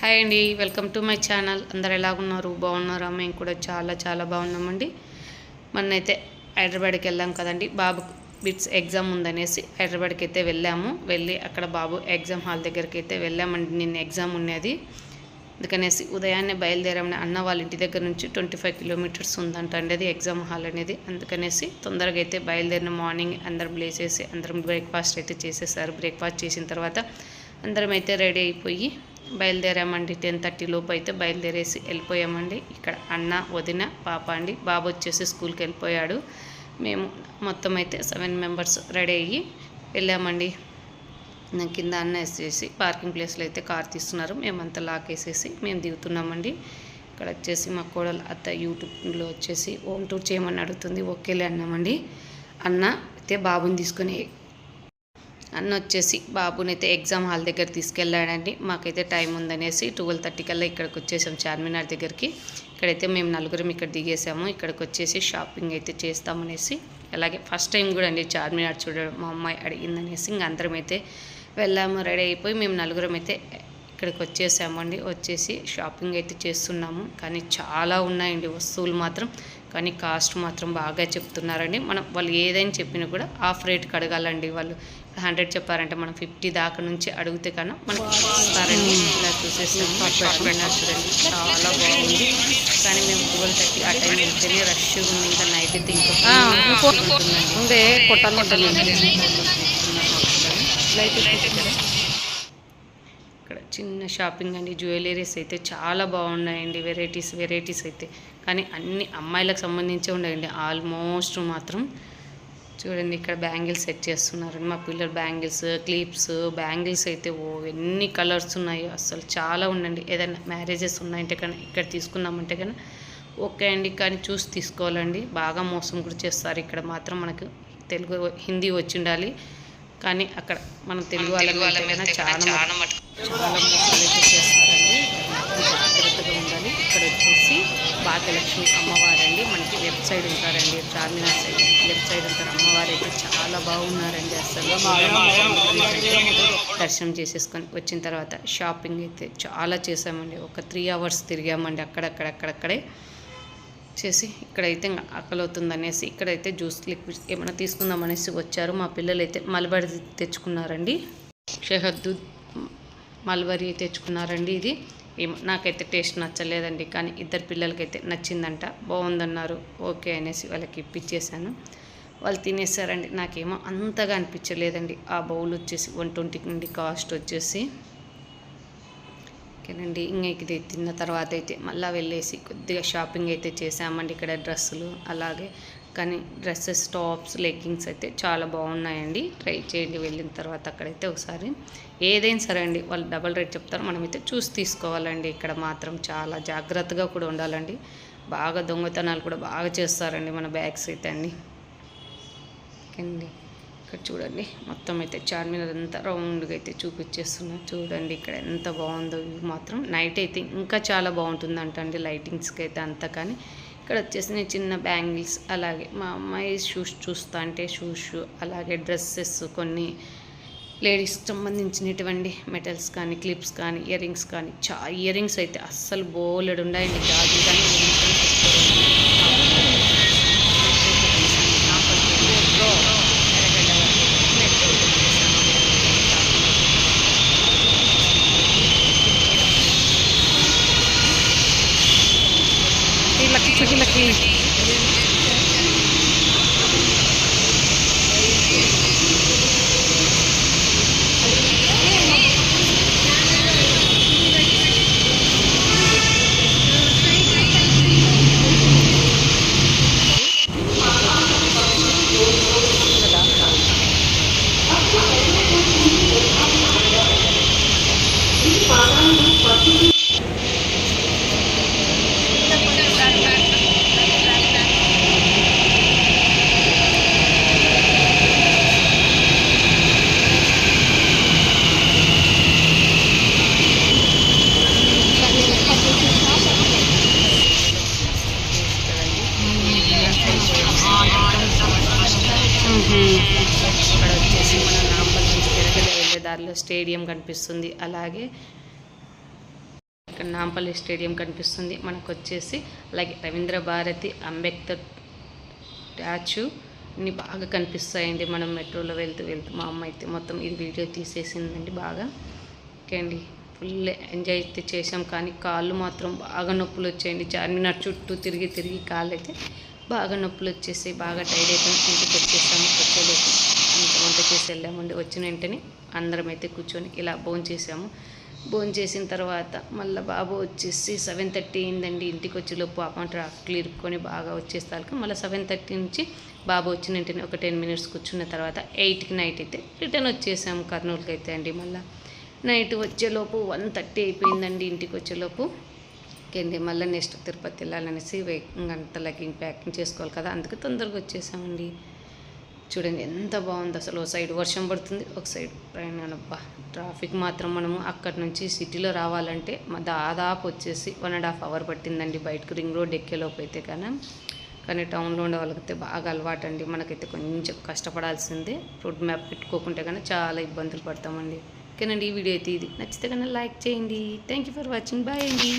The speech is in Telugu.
హాయ్ అండి వెల్కమ్ టు మై ఛానల్. అందరు ఎలాగున్నారు? బాగున్నారా? మేము కూడా చాలా చాలా బాగున్నామండి. మొన్నైతే హైదరాబాద్కి వెళ్ళాం కదండి. బాబు బిట్స్ ఎగ్జామ్ ఉందనేసి హైదరాబాద్కి అయితే వెళ్ళాము. వెళ్ళి అక్కడ బాబు ఎగ్జామ్ హాల్ దగ్గరికి అయితే వెళ్ళామండి. నిన్న ఎగ్జామ్ ఉన్నది. అందుకనేసి ఉదయాన్నే బయలుదేరామని అన్న వాళ్ళ ఇంటి దగ్గర నుంచి ట్వంటీ ఫైవ్ కిలోమీటర్స్ ఉందంట అండి అది ఎగ్జామ్ హాల్ అనేది. అందుకనేసి తొందరగా అయితే బయలుదేరిన మార్నింగ్ అందరం లేచేసి అందరం బ్రేక్ఫాస్ట్ అయితే చేసేసారు. బ్రేక్ఫాస్ట్ చేసిన తర్వాత అందరం అయితే రెడీ అయిపోయి బయలుదేరామండి. టెన్ థర్టీ లోపు అయితే బయలుదేరేసి వెళ్ళిపోయామండి. ఇక్కడ అన్న వదిన పాప అండి. బాబు వచ్చేసి స్కూల్కి వెళ్ళిపోయాడు. మేము మొత్తం అయితే సెవెన్ మెంబర్స్ రెడీ అయ్యి వెళ్ళామండి. నా కింద అన్న వేసేసి పార్కింగ్ ప్లేస్లో అయితే కార్ తీస్తున్నారు. మేమంతా లాక్ వేసేసి మేము దిగుతున్నామండి. ఇక్కడ వచ్చేసి మా కోడలు అత్త యూట్యూబ్లో వచ్చేసి హోమ్ టూర్ చేయమని అడుగుతుంది. ఓకేలే అన్నామండి. అన్న అయితే బాబుని తీసుకొని అన్న వచ్చేసి బాబునైతే ఎగ్జామ్ హాల్ దగ్గర తీసుకెళ్ళాడండి. మాకైతే టైం ఉందనేసి ట్వెల్వ్ థర్టీ కల్లా ఇక్కడికి వచ్చేసాం చార్మినార్ దగ్గరికి. ఇక్కడైతే మేము నలుగురం ఇక్కడ దిగేసాము. ఇక్కడికి వచ్చేసి షాపింగ్ అయితే చేస్తామనేసి అలాగే ఫస్ట్ టైం కూడా అండి చార్మినార్ చూడడం. మా అమ్మాయి అడిగిందనేసి ఇంక అందరం అయితే వెళ్ళాము రెడీ అయిపోయి మేము నలుగురం అయితే ఇక్కడికి వచ్చేసామండి వచ్చేసి షాపింగ్ అయితే చేస్తున్నాము. కానీ చాలా ఉన్నాయండి వస్తువులు మాత్రం. కానీ కాస్ట్ మాత్రం బాగా చెప్తున్నారండి. మనం వాళ్ళు ఏదైనా చెప్పినా కూడా ఆఫ్ రేట్కి అడగాలండి వాళ్ళు. హండ్రెడ్ చెప్పారంటే మనం ఫిఫ్టీ దాకా నుంచి అడిగితే కన్నా మనకి ఇస్తారండి ఇలా చూసేసాము చూడండి. చాలా బాగుంది. కానీ మేము ట్వెల్వ్ థర్టీ ఆ టైం వెళ్తేనే రష్ ఉంది. ఇంకా నైట్ అయితే ఇంకా ఉంటుందండి. చిన్న షాపింగ్ అండి జ్యువెలరీస్ అయితే చాలా బాగున్నాయండి వెరైటీస్ వెరైటీస్ అయితే. కానీ అన్ని అమ్మాయిలకు సంబంధించే ఉన్నాయండి ఆల్మోస్ట్ మాత్రం. చూడండి ఇక్కడ బ్యాంగిల్స్ సెట్ చేస్తున్నారండి. మా పిల్లలు బ్యాంగిల్స్ క్లిప్స్ బ్యాంగిల్స్ అయితే ఓ ఎన్ని కలర్స్ ఉన్నాయో అసలు చాలా ఉండండి. ఏదైనా మ్యారేజెస్ ఉన్నాయంటే కన్నా ఇక్కడ తీసుకున్నామంటే కన్నా ఓకే అండి. కానీ చూసి తీసుకోవాలండి. బాగా మోసం కూడా చేస్తారు. ఇక్కడ మాత్రం మనకు తెలుగు హిందీ వచ్చి ఉండాలి. కానీ అక్కడ మనం తెలుగు వాళ్ళకి చాలా చాలా చేస్తారండి. జాగ్రత్తగా ఉండాలి. ఇక్కడ వచ్చేసి భాగ్యలక్ష్మి అమ్మవారు అండి మనకి లెఫ్ట్ సైడ్ ఉంటారండి. చార్మినార్ సైడ్ లెఫ్ట్ సైడ్ ఉంటారు. అమ్మవారు అయితే చాలా బాగున్నారండి అసలు. దర్శనం చేసేసుకొని వచ్చిన తర్వాత షాపింగ్ అయితే చాలా చేసామండి. ఒక త్రీ అవర్స్ తిరిగామండి. అక్కడక్కడక్కడక్కడే చేసి ఇక్కడైతే ఇంకా ఆకలి అనేసి ఇక్కడైతే జ్యూస్ లిక్విడ్ ఏమైనా తీసుకుందాం అనేసి వచ్చారు. మా పిల్లలు అయితే మలబడి తెచ్చుకున్నారండి. షహద్దు మల్బరీ తెచ్చుకున్నారండి ఇది. ఏమో నాకైతే టేస్ట్ నచ్చలేదండి కానీ ఇద్దరు పిల్లలకైతే నచ్చిందంట. బాగుందన్నారు ఓకే అనేసి వాళ్ళకి ఇప్పించేశాను వాళ్ళు తినేసారండి. నాకేమో అంతగా అనిపించలేదండి. ఆ బౌల్ వచ్చేసి వన్ ట్వంటీ నుండి కాస్ట్ వచ్చేసి. ఓకేనండి. ఇంకా ఇది తిన్న తర్వాత అయితే మళ్ళీ వెళ్ళేసి కొద్దిగా షాపింగ్ అయితే చేసామండి ఇక్కడ డ్రెస్సులు అలాగే. కానీ డ్రెస్సెస్ టాప్స్ లెగ్గింగ్స్ అయితే చాలా బాగున్నాయండి. ట్రై చేయండి వెళ్ళిన తర్వాత అక్కడైతే ఒకసారి. ఏదైనా సరే అండి వాళ్ళు డబల్ రేట్ చెప్తారు. మనమైతే చూసి తీసుకోవాలండి. ఇక్కడ మాత్రం చాలా జాగ్రత్తగా కూడా ఉండాలండి. బాగా దొంగతనాలు కూడా బాగా చేస్తారండి మన బ్యాగ్స్ అయితే అండి ఓకేండి ఇక్కడ చూడండి. మొత్తం అయితే చార్మినార్ అంతా రౌండ్గా అయితే చూపించేస్తున్నా చూడండి ఇక్కడ ఎంత బాగుందో వ్యూ మాత్రం. నైట్ అయితే ఇంకా చాలా బాగుంటుందంట అండి లైటింగ్స్కి అయితే అంతా కానీ. ఇక్కడ వచ్చేసి నేను చిన్న బ్యాంగిల్స్ అలాగే మా అమ్మాయి షూస్ చూస్తా అంటే షూస్ అలాగే డ్రెస్సెస్ కొన్ని లేడీస్కి సంబంధించినటువంటి మెటల్స్ కానీ క్లిప్స్ కానీ ఇయర్ రింగ్స్ కానీ. చా ఇయర్ రింగ్స్ అయితే అస్సలు బోలెడు ఉన్నాయండి. గాజు కానీ వీళ్ళకి వీళ్ళకి ఇక్కడ వచ్చేసి మన నాంపల్ నుంచి పెరగల వెళ్ళే దారిలో స్టేడియం కనిపిస్తుంది. అలాగే ఇక్కడ నాంపల్లి స్టేడియం కనిపిస్తుంది. మనకు వచ్చేసి అలాగే రవీంద్ర భారతి అంబేద్కర్ స్టాచ్యూ ఇన్ని బాగా కనిపిస్తాయండి. మనం మెట్రోలో వెళ్తూ వెళ్తూ మా అమ్మ అయితే మొత్తం ఇది వీడియో తీసేసిందండి బాగా. ఓకే అండి. ఫుల్ ఎంజాయ్ అయితే చేసాం కానీ కాళ్ళు మాత్రం బాగా నొప్పులు వచ్చాయండి చార్మినార్ చుట్టూ తిరిగి తిరిగి కాళ్ళు అయితే బాగా నొప్పులు వచ్చేసి బాగా టైడ్ అయిపోయి ఇంటికి వచ్చేసాము వచ్చేలోపు ఇంకా వంట చేసి వెళ్ళామండి వచ్చిన వెంటనే అందరం అయితే కూర్చొని ఇలా భోజనం చేసాము. భోజనం చేసిన తర్వాత మళ్ళీ బాబు వచ్చేసి సెవెన్ థర్టీ అయిందండి. ఇంటికి వచ్చేలోపు పాపం ట్రాఫిక్లు ఇరుక్కొని బాగా వచ్చేస్తాక మళ్ళీ సెవెన్ థర్టీ నుంచి బాబు వచ్చిన వెంటనే ఒక టెన్ మినిట్స్ కూర్చున్న తర్వాత ఎయిట్కి నైట్ అయితే రిటర్న్ వచ్చేసాము కర్నూలుకి అయితే అండి మళ్ళీ. నైట్ వచ్చేలోపు వన్ థర్టీ అయిపోయిందండి ఇంటికి వచ్చేలోపు ఇంకేంటి మళ్ళీ నెక్స్ట్ తిరుపతి వెళ్ళాలనేసి అంత లగ్గింగ్ ప్యాకింగ్ చేసుకోవాలి కదా అందుకే తొందరగా వచ్చేసామండి. చూడండి ఎంత బాగుంది అసలు ఒక సైడ్ వర్షం పడుతుంది ఒక సైడ్ ప్రయాణబ్బా ట్రాఫిక్ మాత్రం మనము అక్కడి నుంచి సిటీలో రావాలంటే దాదాపు వచ్చేసి వన్ అండ్ హాఫ్ అవర్ పట్టిందండి బయటకు రింగ్ రోడ్ ఎక్కేలోపు అయితే కానీ. కానీ టౌన్లో ఉండే వాళ్ళకైతే బాగా అలవాటు అండి మనకైతే కొంచెం కష్టపడాల్సిందే. రోడ్ మ్యాప్ పెట్టుకోకుంటే కానీ చాలా ఇబ్బందులు పడతామండి. ఓకేనండి ఈ వీడియో అయితే ఇది. నచ్చితే కన్నా లైక్ చేయండి. Thank you for watching bye అండి.